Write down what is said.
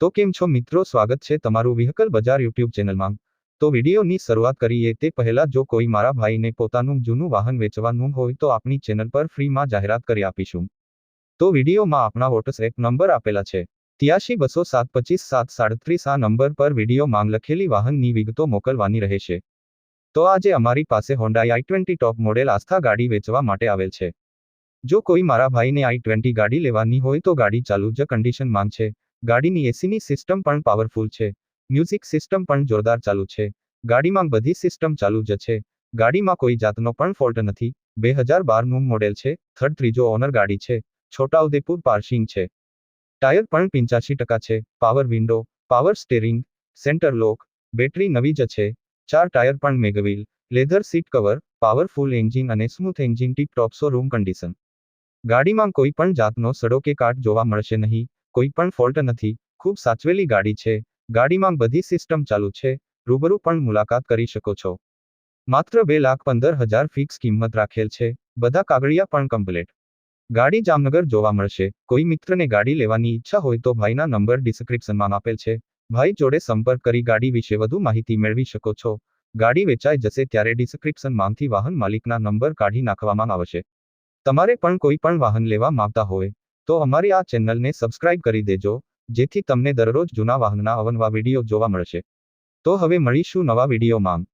તો કેમ છો મિત્રો? સ્વાગત છે તમારું વ્હીકલ બજાર યુટ્યુબ ચેનલમાં. તો વિડીયોની શરૂઆત કરીએ તે પહેલા જો કોઈ મારા ભાઈને પોતાનું જૂનું વાહન વેચવાનું હોય તો આપણી ચેનલ પર ફ્રીમાં જાહેરાત કરી આપીશું. તો વિડીયોમાં આપણા વોટ્સએપ નંબર આપેલા છે. ત્યાસી બસો સાત પચીસ સાત સાડત્રીસ આ નંબર પર વીડિયો માંગ લખેલી વાહનની વિગતો મોકલવાની રહેશે. તો આજે અમારી પાસે Hyundai i twenty top model આસ્થા ગાડી વેચવા માટે આવેલ છે. જો કોઈ મારા ભાઈને આઈ ટ્વેન્ટી ગાડી લેવાની હોય તો ગાડી ચાલુ જ કન્ડિશન માંગ છે. ગાડીની એસીની સિસ્ટમ પણ પાવરફુલ છે. મ્યુઝિક સિસ્ટમ પણ જોરદાર ચાલુ છે. ગાડીમાં બધી સિસ્ટમ ચાલુ જ છે. ગાડીમાં કોઈ જાતનો પણ ફોલ્ટ નથી. બે હજાર બારનું મોડેલ છે. થર્ડ ત્રીજો ઓનર ગાડી છે. છોટાઉદેપુર પાર્સિંગ છે. ટાયર પણ પિંચાસી ટકા છે. Power window, power steering, center lock, battery નવી જ છે. ચાર ટાયર પણ mag wheel, leather seat cover, powerful engine અને smooth engine tip top showroom condition. ગાડીમાં કોઈ પણ જાતનો સડો કે કાટ જોવા મળશે નહીં. કોઈ પણ ફોલ્ટ નથી. ખૂબ સાચવેલી ગાડી છે. ગાડીમાં બધી સિસ્ટમ ચાલુ છે. રૂબરૂ પણ મુલાકાત કરી શકો છો. માત્ર બે લાખ પંદર હજાર ફિક્સ કિંમત રાખેલ છે. બધા કાગળિયા પણ કમ્પ્લેટ. ગાડી જામનગર જોવા મળશે. કોઈ મિત્રને ગાડી લેવાની ઈચ્છા હોય તો ભાઈના નંબર ડિસ્ક્રિપ્શનમાં આપેલ છે. ભાઈ જોડે સંપર્ક કરી ગાડી વિશે વધુ માહિતી મેળવી શકો છો. ગાડી વેચાઈ જશે ત્યારે ડિસ્ક્રિપ્શનમાંથી વાહન માલિકના નંબર કાઢી નાખવામાં આવશે. તમારે પણ કોઈ પણ વાહન લેવા માંગતા હોય તો અમારી આ ચેનલને સબસ્ક્રાઇબ કરી દેજો, જેથી તમને દરરોજ જૂના વાહનના અવનવા વીડિયો જોવા મળશે. તો હવે મળીશું નવા વિડીયોમાં.